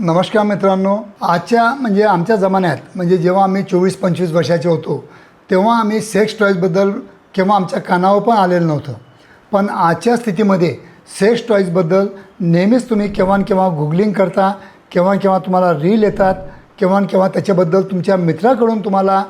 नमस्कार मित्रांनो आजच्या म्हणजे आमच्या जमान्यात म्हणजे जेव्हा आम्ही चोवीस पंचवीस वर्षाचे होतो तेव्हा आम्ही सेक्स टॉईजबद्दल केव्हा आमच्या कानावर पण आलेलं नव्हतं. पण आजच्या स्थितीमध्ये सेक्स टॉईजबद्दल नेहमीच तुम्ही केव्हा केव्हा गुगलिंग करता केव्हा केव्हा तुम्हाला रील येतात केव्हा केव्हा त्याच्याबद्दल तुमच्या मित्राकडून तुम्हाला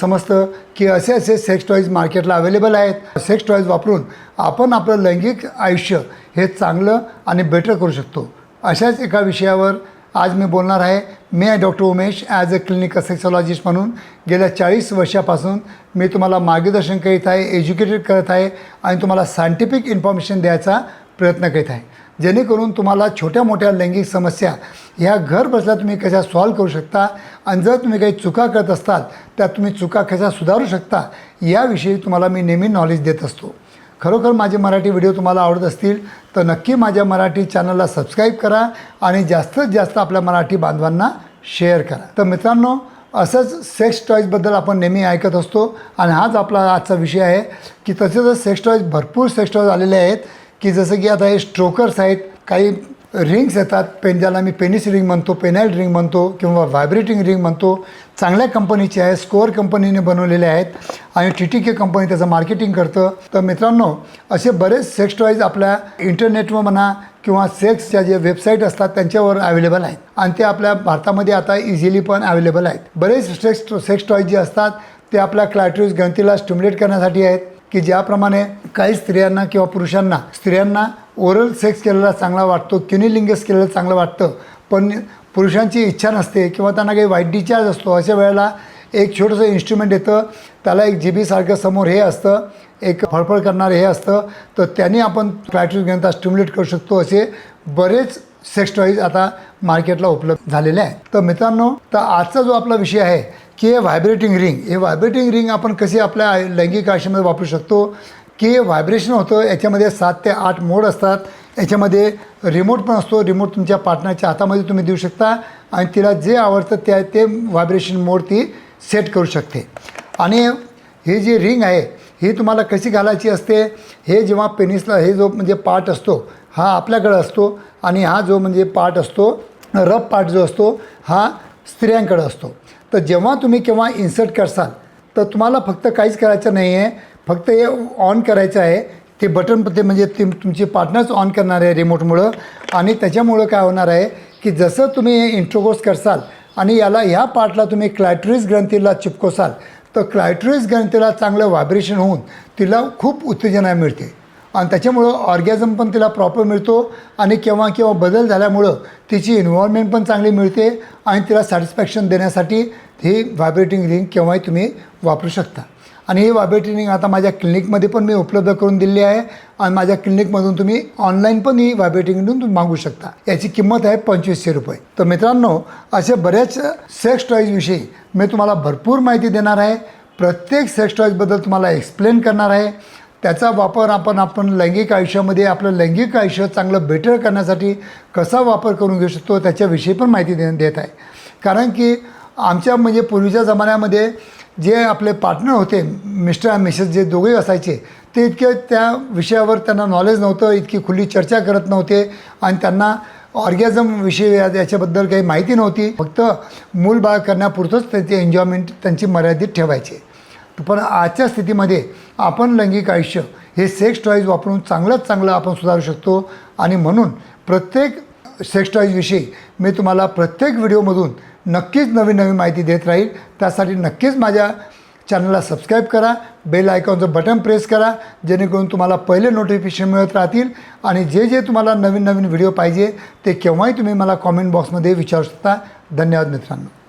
समजतं की असे असे सेक्स टॉईज मार्केटला अवेलेबल आहेत. सेक्स टॉईज वापरून आपण आपलं लैंगिक आयुष्य हे चांगलं आणि बेटर करू शकतो. अशाच एका विषयावर आज मी बोलणार आहे. मी आहे doctor Umesh as a clinical sexologist म्हणून. गेल्या चाळीस वर्षापासून मी तुम्हाला मार्गदर्शन करीत आहे एज्युकेटेड करत आहे आणि तुम्हाला सायंटिफिक इन्फॉर्मेशन द्यायचा प्रयत्न करीत आहे. जेणेकरून तुम्हाला छोट्या मोठ्या लैंगिक समस्या ह्या घर बसल्या तुम्ही कशा सॉल्व करू शकता आणि जर तुम्ही काही चुका करत असतात त्या तुम्ही चुका कशा सुधारू शकता याविषयी तुम्हाला मी नेहमी नॉलेज देत असतो. खरोखर माझे मराठी व्हिडिओ तुम्हाला आवडत असतील तर नक्की माझ्या मराठी चॅनलला सबस्क्राईब करा आणि जास्तीत जास्त आपल्या मराठी बांधवांना शेअर करा. तर मित्रांनो असंच सेक्स टॉईजबद्दल आपण नेहमी ऐकत असतो आणि हाच आपला आजचा विषय आहे की तसेच सेक्स टॉईज भरपूर सेक्स टॉईज आलेले आहेत की जसं की आता हे स्ट्रोकर्स आहेत काही रिंग्स येतात पेन ज्याला मी पेनिस रिंग म्हणतो पेनाइल रिंग म्हणतो किंवा व्हायब्रेटिंग रिंग म्हणतो चांगल्या कंपनीचे आहे स्कोअर कंपनीने बनवलेले आहेत आणि टी टी के कंपनी त्याचं मार्केटिंग करतं. तर मित्रांनो असे बरेच सेक्स टॉईज आपल्या इंटरनेटवर म्हणा किंवा सेक्सच्या जे वेबसाईट असतात त्यांच्यावर अवेलेबल आहेत. आणि ते आपल्या भारतामध्ये आता इझिली पण अवेलेबल आहेत. बरेच सेक्स सेक्स टॉईज जे असतात ते आपल्या क्लायट्रिस ग्रंथीला स्टिम्युलेट करण्यासाठी आहेत. की ज्याप्रमाणे काही स्त्रियांना किंवा पुरुषांना स्त्रियांना ओरल सेक्स केलेला चांगला वाटतो क्युनिलिंगस केलेलं चांगलं वाटतं पण पुरुषांची इच्छा नसते किंवा त्यांना काही वाईट डिचार्ज असतो अशा वेळेला एक छोटंसं इन्स्ट्रुमेंट येतं त्याला एक जी बीसारखं समोर हे असतं एक फळफळ करणारं हे असतं तर त्यांनी आपण क्लायट्रिस ग्रंथा स्टिम्युलेट करू शकतो असे बरेच सेक्स टॉईज आता मार्केटला उपलब्ध झालेले आहेत. तर मित्रांनो तर आजचा जो आपला विषय आहे की हे व्हायब्रेटिंग रिंग हे व्हायब्रेटिंग रिंग आपण कसे आपल्या लैंगिक आयुष्यामध्ये वापरू शकतो की व्हायब्रेशन होतं याच्यामध्ये सात ते आठ मोड असतात. याच्यामध्ये रिमोट पण असतो. रिमोट तुमच्या पार्टनरच्या हातामध्ये तुम्ही देऊ शकता. आणि तिला जे आवडतं त्या ते व्हायब्रेशन मोड ती सेट करू शकते. आणि ही जी रिंग आहे ही तुम्हाला कशी घालायची असते? हे जेव्हा पेनिसला हे जो म्हणजे पार्ट असतो हा आपल्याकडे असतो. आणि हा जो म्हणजे पार्ट असतो रफ पार्ट जो असतो हा स्त्रियांकडे असतो. तर जेव्हा तुम्ही केव्हा इन्सर्ट करसाल तर तुम्हाला फक्त काहीच करायचं नाही आहे फक्त हे ऑन करायचं आहे. ते बटन ते म्हणजे ते तुमचे पार्टनर्स ऑन करणार आहे रिमोटमुळं आणि त्याच्यामुळं काय होणार आहे की जसं तुम्ही हे करसाल आणि याला ह्या पार्टला तुम्ही क्लायट्रिस ग्रंथीला चिपकोसाल तर क्लायट्रिस ग्रंथीला चांगलं व्हायब्रेशन होऊन तिला खूप उत्तेजना मिळते. आणि त्याच्यामुळं ऑर्गॅझम पण तिला प्रॉपर मिळतो. आणि केव्हा केव्हा बदल झाल्यामुळं तिची इन्व्हॉल्वमेंट पण चांगली मिळते. आणि तिला सॅटिस्फॅक्शन देण्यासाठी ही व्हायब्रेटिंग रिंग केव्हाही तुम्ही वापरू शकता. आणि ही व्हायब्रेटिंग रिंग आता माझ्या क्लिनिकमध्ये पण मी उपलब्ध करून दिली आहे. आणि माझ्या क्लिनिकमधून तुम्ही ऑनलाईन पण ही व्हायब्रेटिंग रिंग तुम्ही मागू शकता. याची किंमत आहे पंचवीसशे रुपये. तर मित्रांनो असे बऱ्याच सेक्स टॉईजविषयी मी तुम्हाला भरपूर माहिती देणार आहे. प्रत्येक सेक्स टॉईजबद्दल तुम्हाला एक्सप्लेन करणार आहे. त्याचा वापर आपण आपण लैंगिक आयुष्यामध्ये आपलं लैंगिक आयुष्य चांगलं बेटर करण्यासाठी कसा वापर करून घेऊ शकतो त्याच्याविषयी पण माहिती दे देत आहे. कारण की आमच्या म्हणजे पूर्वीच्या जमान्यामध्ये जे आपले पार्टनर होते मिस्टर आणि मिसेस जे दोघेही असायचे ते इतके त्या विषयावर त्यांना नॉलेज नव्हतं इतकी खुली चर्चा करत नव्हते आणि त्यांना ऑर्गॅझम विषयी याच्याबद्दल काही माहिती नव्हती. फक्त मूल बाळ करण्यापुरतंच त्यांचे एन्जॉयमेंट त्यांची मर्यादित ठेवायचे. पण आजच्या स्थितीमध्ये आपण लैंगिक आयुष्य हे सेक्स टॉईज वापरून चांगलंच चांगलं आपण सुधारू शकतो. आणि म्हणून प्रत्येक सेक्स टॉईजविषयी मी तुम्हाला प्रत्येक व्हिडिओमधून नक्कीच नवीन नवीन माहिती देत राहील. त्यासाठी नक्कीच माझ्या चॅनलला सबस्क्राईब करा. बेल आयकॉनचं बटन प्रेस करा. जेणेकरून तुम्हाला पहिले नोटिफिकेशन मिळत राहतील. आणि जे जे तुम्हाला नवीन नवीन व्हिडिओ पाहिजे ते केव्हाही तुम्ही मला कॉमेंट बॉक्समध्ये विचारू शकता. धन्यवाद मित्रांनो.